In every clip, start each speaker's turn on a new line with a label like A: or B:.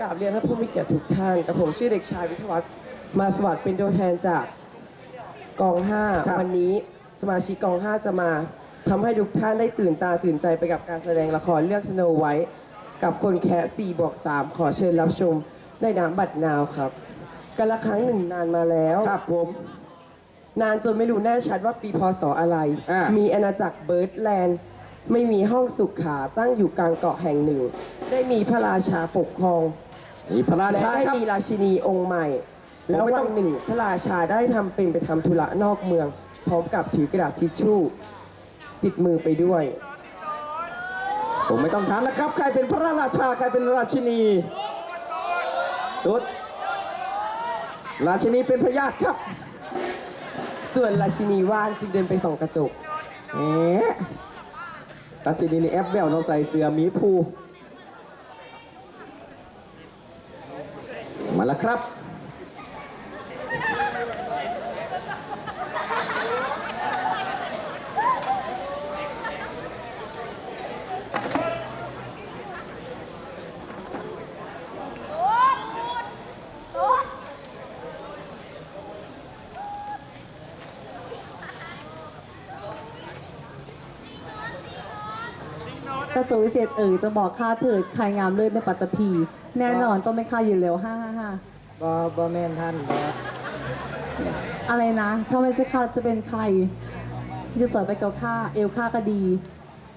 A: กราบเรียนท่านผู้มีเกียรติทุกท่านกับผมชื่อเด็กชายวิทยาวัฒน์มาสวัสดิ์เป็นตัวแทนจากกอง
B: ครับ
A: 5วันนี้สมาชิกกอง5จะมาทำให้ทุกท่านได้ตื่นตาตื่นใจไปกับการแสดงละครเรื่องสโนไวท์กับคนแค่4บวก3ขอเชิญรับชมในน้ำบัดนาวครับกันละครั้งหนึ่งนานมาแล้ว
B: ครับผม
A: นานจนไม่รู้แน่ชัดว่าปีพศอะไร
B: อ่ามี
A: มีอาณาจักรเบิร์ดแลนด์ ไม่มีห้องสุขาตั้งอยู่กลางเกาะแห่งหนึ่ง ได้มีพระราชาปกครอง
B: นี่พระรา
A: และ
B: ชา
A: ได้
B: ครับ
A: มีราชินีองค์ใหม่ แล้ว
B: ไม่ต้
A: วั
B: อง
A: นหนึ่งพระราชาได้ทำเป็นไปทำธุระนอกเมือง พร้อมกับถือกระดาษทิชชู่ ติดมือไปด้วย
B: ผมไม่ต้องถามนะครับ ใครเป็นพระราชา ใครเป็นราชินีตุ๊ดราชินีเป็นพญาติครับ
A: ส่วนราชินีว่างจึงเดินไปส่องกระจก
B: แหมราชินีนี่แอปแววน้องใส่เสื้อหมีภู มาแล้วครับ
C: กระทรวงวิเศษเอ๋ยจะบอกข้าเถิดใครงามเลิศในปัตตภี แน่นอนต้องไม่ข้าอยู่แล้วฮ่าฮ่าฮ่า
B: บอบอแมนท่านบอ
C: อะไรนะถ้าไม่ใช่ข้าจะเป็นใคร ที่จะสอนไปกับข้าเอวข้าก็ดี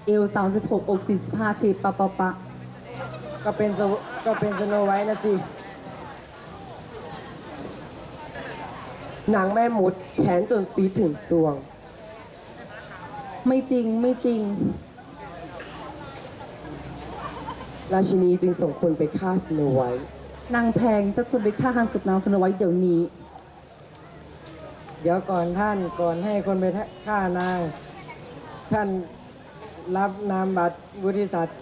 C: เอวสามสิบหกอกสี่สิบห้าสิบปะปะปะ
B: ก็เป็นก็เป็นสโนไวท์นะสิ
A: นางแม่มดแขนจนซีดถึงสวง
C: ไม่จริงไม่จริง
A: ราชินีจึงส่งคนไปฆ่าสโนไวท์
C: นางแพงจะจะไปฆ่าหันสุดนางสโนไว้เดี๋ยวนี้
D: เดี๋ยวก่อนท่านก่อนให้คนไปฆ่านาง ท่านรับนามบัตรวุฒิศักดิ์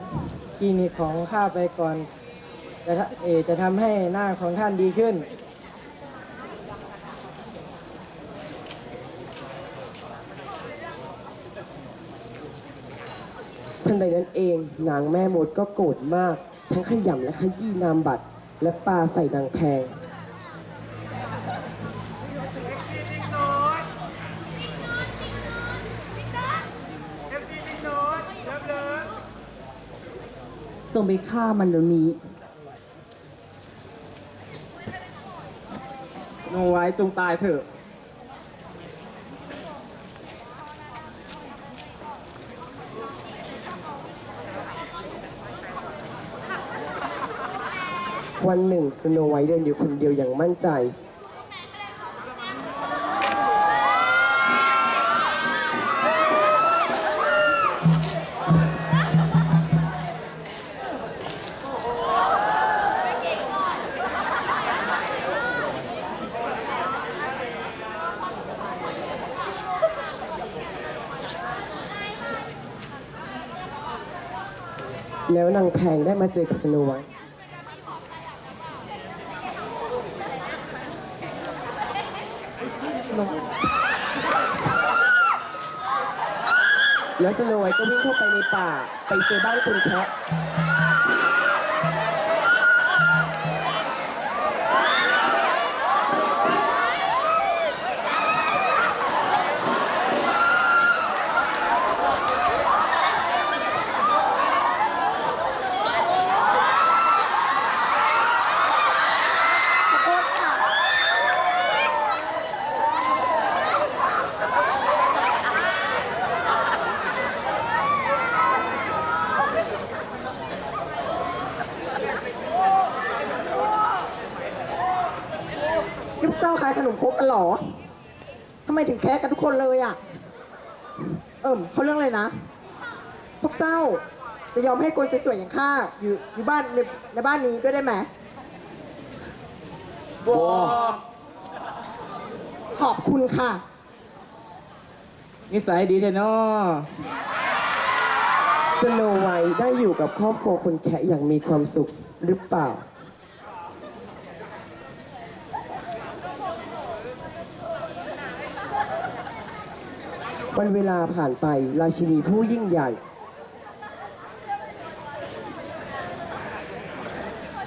D: คลินิกของข้าไปก่อนจะเอจะทำให้หน้าของท่านดีขึ้น
A: ทันใดนั้นเองนางแม่มดก็โกรธมาก ทั้งขยำและขยี้นามบัตร และปาใส่นางแพง
C: จงไปฆ่ามันเดี๋ยวนี้
B: สโนไวท์จงตายเถอะ
A: วันหนึ่งสโนไวท์เดินอยู่คนเดียวอย่างมั่นใจ แล้วนางแพงได้มาเจอกับสโนไวท์ แล้วสโนไวท์ก็วิ่งเข้าไปในป่า ไปเจอบ้านคุณแคทาขายขนมครกกันเหรอทำไมถึงแคะกันทุกคนเลยอะ เอิ่มเขาเรื่องอะไรนะ พวกเจ้าจะยอมให้คนสวยๆอย่างข้าอยู่อยู่บ้านในในบ้านนี้ด้วยได้ไหม
B: บอ
A: ขอบคุณค่ะ
B: นิสัยดีแท้เนาะ
A: สโนไวท์ได้อยู่กับครอบครัวคนแคะอย่างมีความสุขหรือเปล่า วันเวลาผ่านไปราชินีผู้ยิ่งใหญ่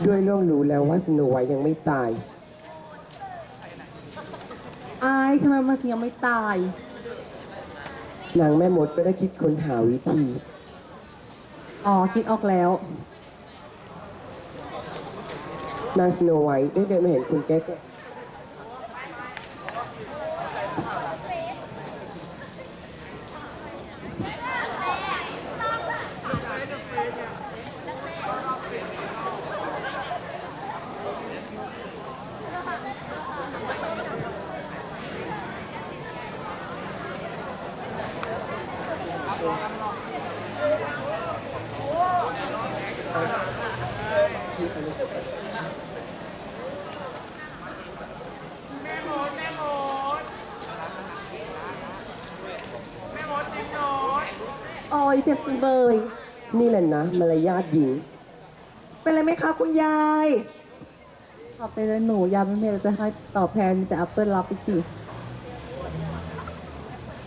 A: ด้วยล่วงรู้แล้วว่าสโนไวท์ยังไม่ตาย
C: อายทำไมมันถึงยังไม่ตาย
A: นางแม่มดก็ได้คิดค้นหาวิธี
C: อ๋อ คิดออกแล้ว
A: นางสโนไวท์ได้เดินมาเห็นคุณแก๊
C: เจ็บจังเลย
A: นี่แหละนะมารยาทหญิง
B: เป็นไรไหมคะคุณยาย
C: ขอบใจเลยหนูยาไม่มีอะไรจะให้ตอบแทนมีแต่แอปเปิลรับไปสิ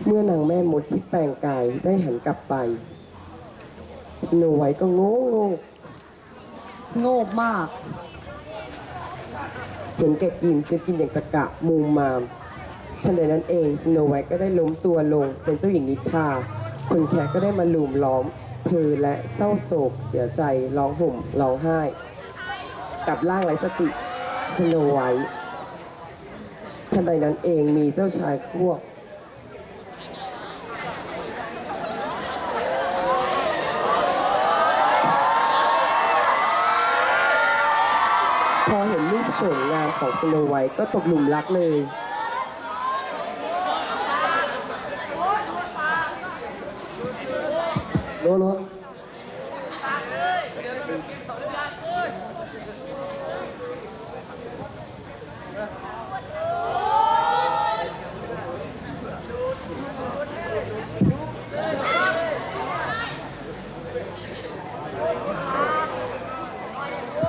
A: เมื่อนางแม่มดที่แปลงกายได้หันกลับไป สโนไวท์ก็โง่โง่
C: โง่มาก
A: เห็นแก่กินจะกินอย่างตะกะมูมามทันใดนั้นเองสโนไวท์ก็ได้ล้มตัวลงเป็นเจ้าหญิงนิทรา คนแขกก็ได้มาลุมล้อม เธอและเศร้าโศกเสียใจร้องห่มร้องไห้ กับร่างไร้สติสโนไวท์ทันใดนั้นเองมีเจ้าชายพวกพอเห็นรูปโฉมงามของสโนไวท์ก็ตกหลุมรักเลย
B: โลโล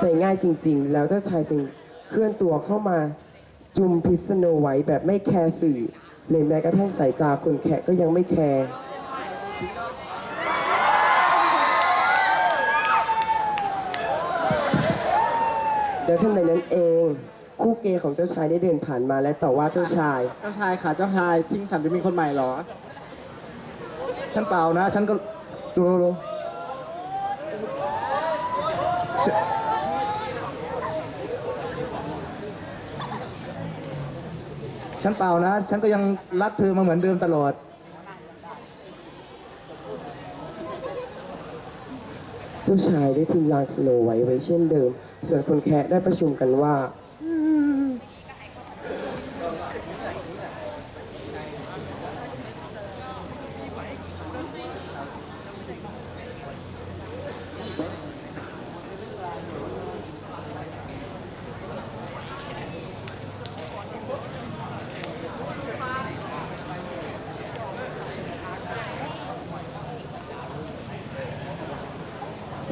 A: ใจง่ายจริง ๆ แล้วเจ้าชายจึงเคลื่อนตัวเข้ามาจุมพิษโนไว้แบบไม่แคร์สื่อเลยแม้กระทั่งสายตาคนแขกก็ยังไม่แคร์ แล้วทันใดนั้นเอง คู่เกย์ของเจ้าชายได้เดินผ่านมาและต่อว่าเจ้าชาย
B: เจ้าชายค่ะเจ้าชายทิ้งฉันไปมีคนใหม่เหรอ ฉันเปล่านะ ฉันก็โลโลฉันฉันเปล่านะ ฉันก็ยังรักเธอมาเหมือนเดิมตลอด
A: เจ้าชายได้ทิ้งลางสโนไว้ไว้เช่นเดิม ส่วนคนแคะได้ประชุมกันว่า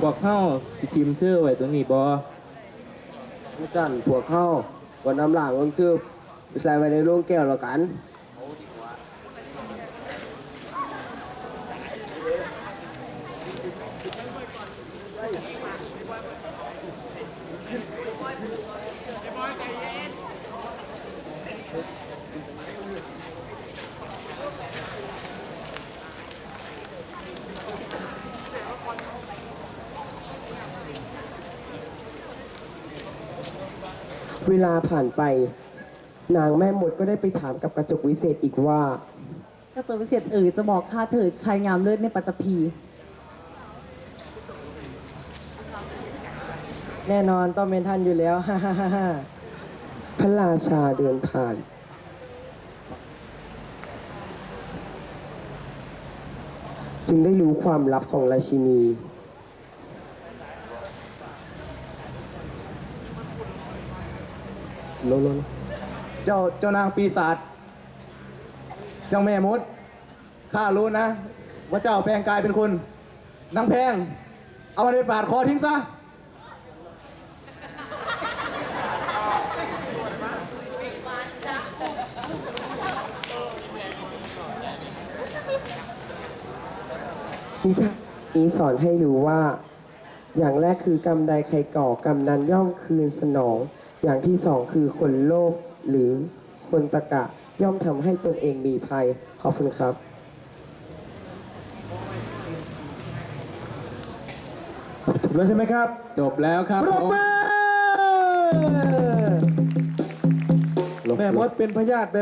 E: พวกเข้าสิทิมเจอไว้ตรงนี้บอ
F: สั่นพวกเข้าวันน้ำหลางวังทืบใส่ไว้ในโรงแก้วแล้วกัน
A: ลาผ่านไป นางแม่มดก็ได้ไปถามกับกระจกวิเศษอีกว่า
C: ก็เจอวิเศษเอ๋ยจะบอกข้าเถิดใครงามเลิศในปัตตภี
D: แน่นอนต้องเป็นท่านอยู่แล้วฮ่าฮ่าฮ่าฮ่า
A: พระราชาเดินผ่าน จึงได้รู้ความลับของราชินี
B: โลโลโลเจ้าเจ้านางปีศาจเจ้าแม่มดข้ารู้นะ ว่าเจ้าแปลงกายเป็นคนนางแพง เอามันไปปาดคอทิ้งซะ
A: นิทานนี้สอนให้รู้ว่า อย่างแรกคือกรรมใดใครก่อกรรมนั้นย่อมคืนสนอง อย่างที่สองคือคนโลภหรือคนตะกะย่อมทำให้ตนเองมีภัย ขอบคุณครับ
B: จบแล้วใช่ไหมครับ
E: จบแล้วครับ
B: ปรบ
E: ผม
B: มือแม่มดเป็นพยาธิแบบ